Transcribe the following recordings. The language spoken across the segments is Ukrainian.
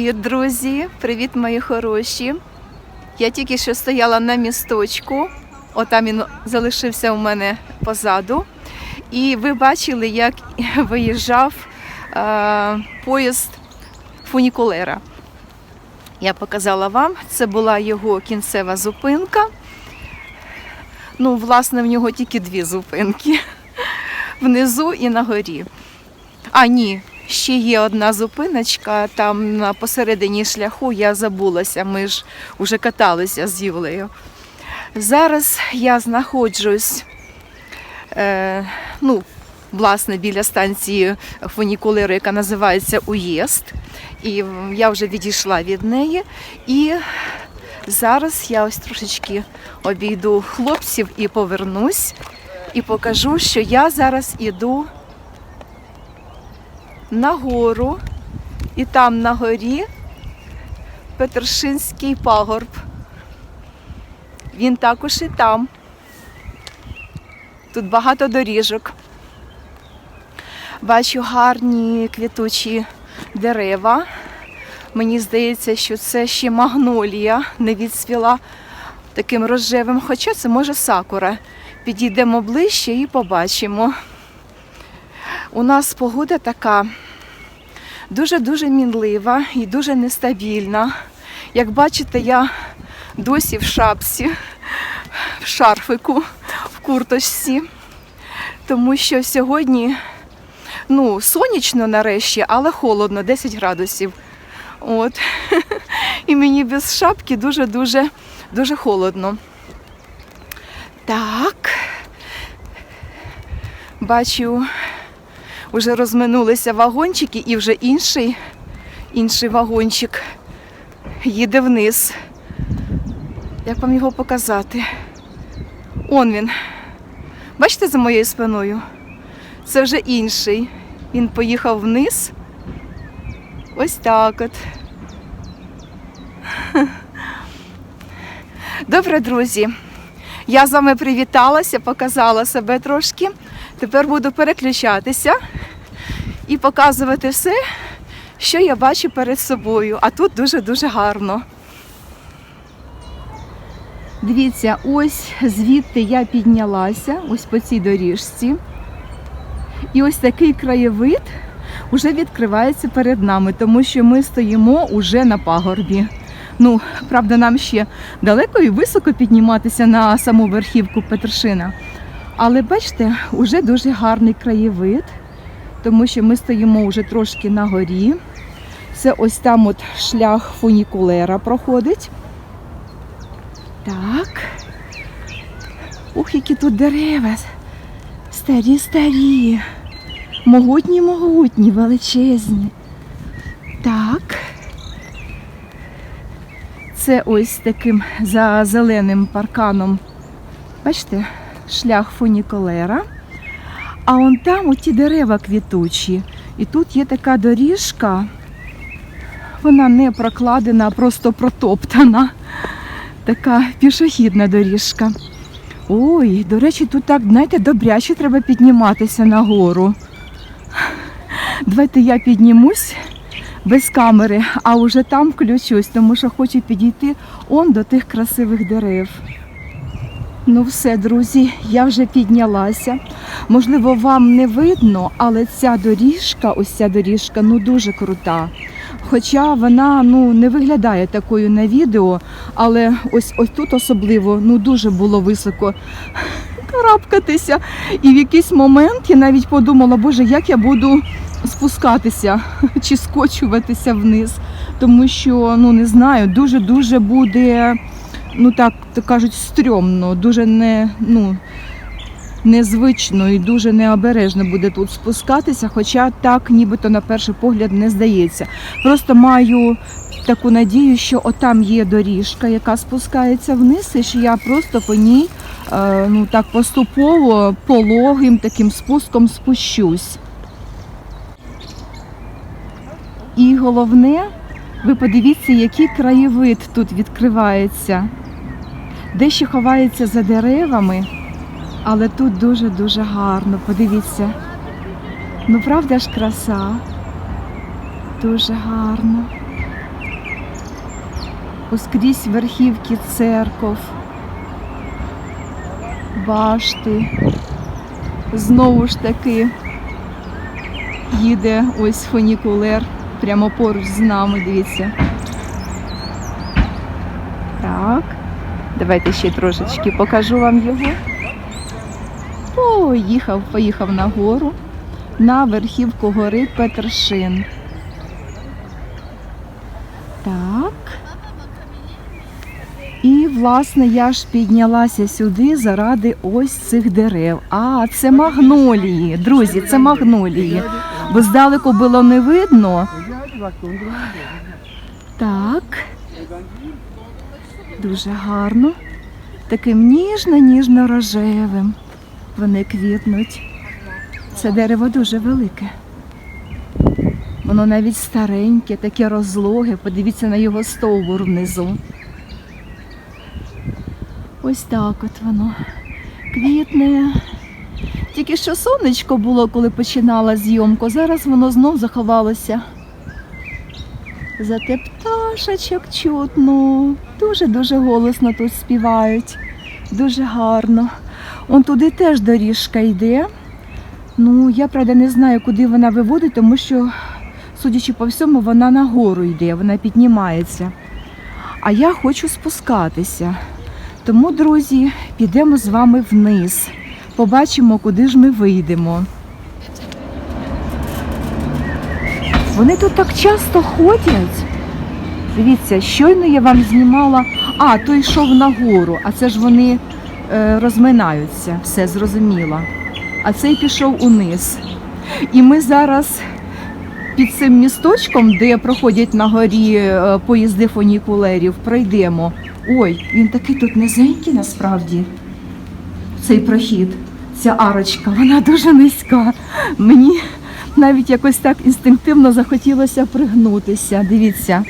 Привіт, друзі! Привіт, мої хороші! Я тільки що стояла на місточку, отам він залишився у мене позаду. І ви бачили, як виїжджав е, поїзд фунікулера. Я показала вам, це була його кінцева зупинка. Ну, власне, в нього тільки дві зупинки внизу і на горі. А, ні, ще є одна зупиночка, там на посередині шляху я забулася, ми ж уже каталися з Юлею. Зараз я знаходжусь, е, ну, власне, біля станції фунікулеру, яка називається Уєзд. І я вже відійшла від неї. І зараз я ось трошечки обійду хлопців і повернусь, і покажу, що я зараз іду на гору, і там на горі Петершинський пагорб. Він також і там. Тут багато доріжок. Бачу гарні квітучі дерева. Мені здається, що це ще магнолія не відсвіла таким рожевим, хоча це може сакура. Підійдемо ближче і побачимо. У нас погода така дуже-дуже мінлива і дуже нестабільна. Як бачите, я досі в шапці, в шарфику, в курточці, тому що сьогодні ну, сонячно нарешті, але холодно, 10 градусів. От. І мені без шапки дуже-дуже дуже холодно. Так. Бачу, вже розминулися вагончики і вже інший, інший вагончик їде вниз. Як вам його показати? Он він. Бачите за моєю спиною? Це вже інший. Він поїхав вниз. Ось так от. Добре, друзі. Я з вами привіталася, показала себе трошки. Тепер буду переключатися і показувати все, що я бачу перед собою. А тут дуже-дуже гарно. Дивіться, ось звідти я піднялася, ось по цій доріжці. І ось такий краєвид вже відкривається перед нами, тому що ми стоїмо уже на пагорбі. Ну, правда, нам ще далеко і високо підніматися на саму верхівку Петршина. Але бачите, вже дуже гарний краєвид, тому що ми стоїмо вже трошки на горі. Це ось там от шлях фунікулера проходить. Так. Ух, які тут дерева. Старі, старі. Могутні, могутні, величезні. Так. Це ось таким за зеленим парканом. Бачите, шлях фунікулера. А он там оті дерева квітучі. І тут є така доріжка. Вона не прокладена, а просто протоптана. Така пішохідна доріжка. Ой, до речі, тут так, знаєте, добряче треба підніматися нагору. Давайте я піднімусь без камери, а вже там включусь, тому що хочу підійти он до тих красивих дерев. Ну все, друзі, я вже піднялася. Можливо, вам не видно, але ця доріжка, ось ця доріжка, ну дуже крута. Хоча вона ну, не виглядає такою на відео, але ось, ось тут особливо ну, дуже було високо карабкатися. І в якийсь момент я навіть подумала, боже, як я буду спускатися чи скочуватися вниз. Тому що, ну не знаю, дуже-дуже буде, ну так то кажуть, стрьомно, дуже не, ну, незвично і дуже необережно буде тут спускатися, хоча так нібито на перший погляд не здається. Просто маю таку надію, що отам є доріжка, яка спускається вниз, і що я просто по ній е, ну, так поступово пологим таким спуском спущусь. І головне, ви подивіться, який краєвид тут відкривається. Дещо ховається за деревами, але тут дуже-дуже гарно. Подивіться. Ну, правда ж краса? Дуже гарно. Оскрізь верхівки церков, башти. Знову ж таки їде ось фунікулер прямо поруч з нами, дивіться. Так, давайте ще трошечки покажу вам його. Поїхав, поїхав на гору, на верхівку гори Петершин. Так. І, власне, я ж піднялася сюди заради ось цих дерев. А, це магнолії. Друзі, це магнолії. Бо здалеку було не видно. Так. Дуже гарно. Таким ніжно-ніжно-рожевим. Вони квітнуть. Це дерево дуже велике. Воно навіть стареньке, таке розлоге. Подивіться на його стовбур внизу. Ось так от воно квітне. Тільки що сонечко було, коли починала зйомку, зараз воно знов заховалося. Зате пташечок чутно. Дуже-дуже голосно тут співають. Дуже гарно. Он туди теж доріжка йде. Ну, я правда не знаю, куди вона виводить, тому що, судячи по всьому, вона нагору йде, вона піднімається. А я хочу спускатися. Тому, друзі, підемо з вами вниз. Побачимо, куди ж ми вийдемо. Вони тут так часто ходять. Дивіться, щойно я вам знімала. А, той йшов нагору, а це ж вони е, розминаються, все зрозуміло. А цей пішов униз. І ми зараз під цим місточком, де проходять на горі е, поїзди фунікулерів, пройдемо. Ой, він такий тут низенький насправді. Цей прохід, ця арочка, вона дуже низька. Мені навіть якось так інстинктивно захотілося пригнутися. Дивіться.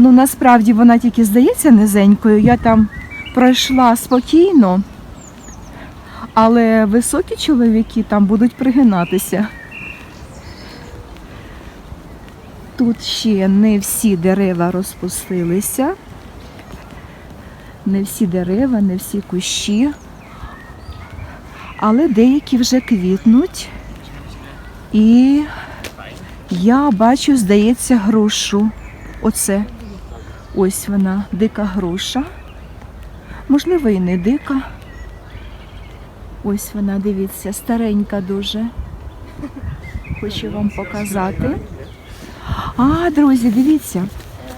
Ну, насправді вона тільки здається низенькою. Я там пройшла спокійно, але високі чоловіки там будуть пригинатися. Тут ще не всі дерева розпустилися. Не всі дерева, не всі кущі, але деякі вже квітнуть. І я бачу, здається, грушу. Оце. Ось вона, дика груша. Можливо, і не дика. Ось вона, дивіться, старенька дуже. Хочу вам показати. А, друзі, дивіться,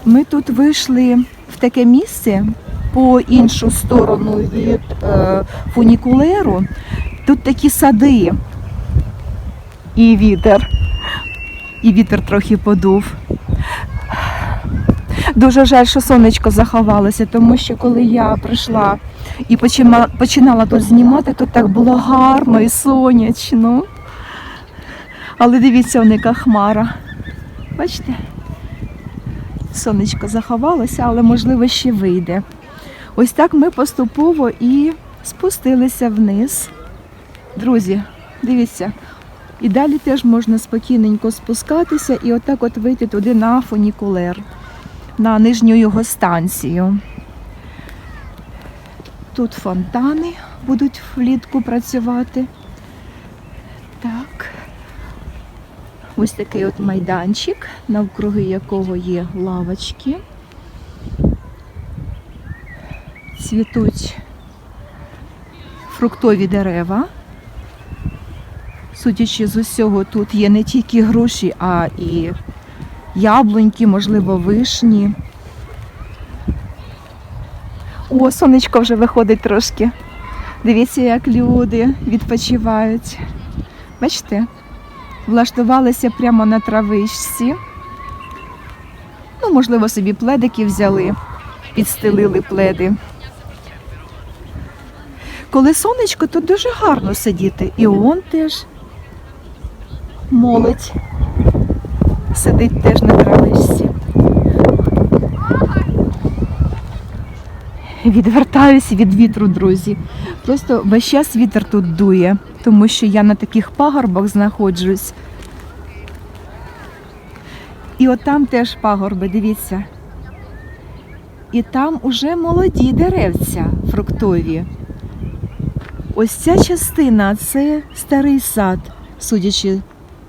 ми тут вийшли в таке місце по іншу сторону від е, фунікулеру. Тут такі сади і вітер. І вітер трохи подув. Дуже жаль, що сонечко заховалося, тому що коли я прийшла і починала тут знімати, тут так було гарно і сонячно. Але дивіться, он яка хмара. Бачите? Сонечко заховалося, але можливо ще вийде. Ось так ми поступово і спустилися вниз. Друзі, дивіться, і далі теж можна спокійненько спускатися і отак от вийти туди на фунікулер, на нижню його станцію. Тут фонтани будуть влітку працювати. Так. Ось такий от майданчик, навкруги якого є лавочки. Цвітуть фруктові дерева. Судячи з усього, тут є не тільки груші, а і яблуньки, можливо, вишні. О, сонечко вже виходить трошки. Дивіться, як люди відпочивають. Бачите? влаштувалися прямо на травичці. Ну, можливо, собі пледики взяли, підстелили пледи. Коли сонечко, тут дуже гарно сидіти. І он теж молодь сидить теж на травичці. Відвертаюсь від вітру, друзі. Просто весь час вітер тут дує, тому що я на таких пагорбах знаходжусь. І от теж пагорби, дивіться. і там уже молоді деревця фруктові. Ось ця частина це старий сад, судячи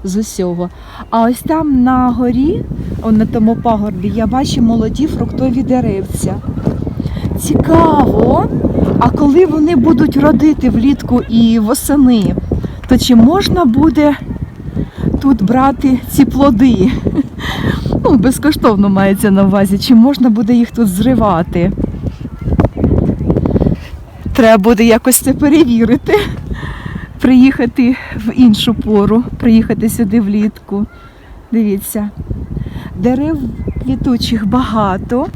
з усього. А ось там на горі, на тому пагорбі, я бачу молоді фруктові деревця. Цікаво. А коли вони будуть родити влітку і восени, то чи можна буде тут брати ці плоди? Ну, безкоштовно мається на увазі, чи можна буде їх тут зривати? Треба буде якось це перевірити. Приїхати в іншу пору, приїхати сюди влітку. Дивіться, дерев квітучих багато.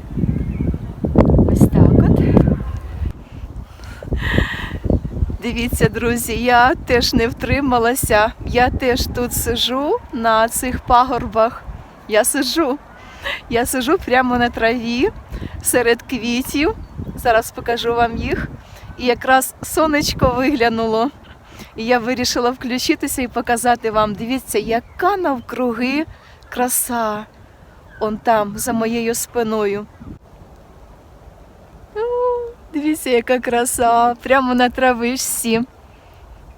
Ось так от. Дивіться, друзі, я теж не втрималася. Я теж тут сижу на цих пагорбах. Я сижу. Я сижу прямо на траві серед квітів. Зараз покажу вам їх. І якраз сонечко виглянуло. І я вирішила включитися і показати вам. Дивіться, яка навкруги краса. Он там, за моєю спиною. Дивіться, яка краса, прямо на травишці.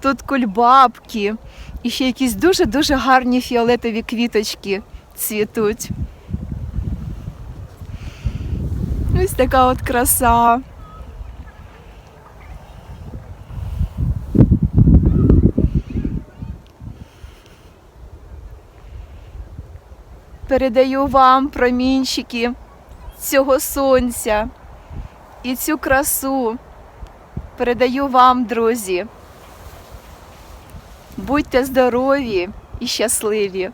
Тут кульбабки і ще якісь дуже-дуже гарні фіолетові квіточки цвітуть. Ось така от краса. Передаю вам промінчики цього сонця і цю красу. Передаю вам, друзі. Будьте здорові і щасливі!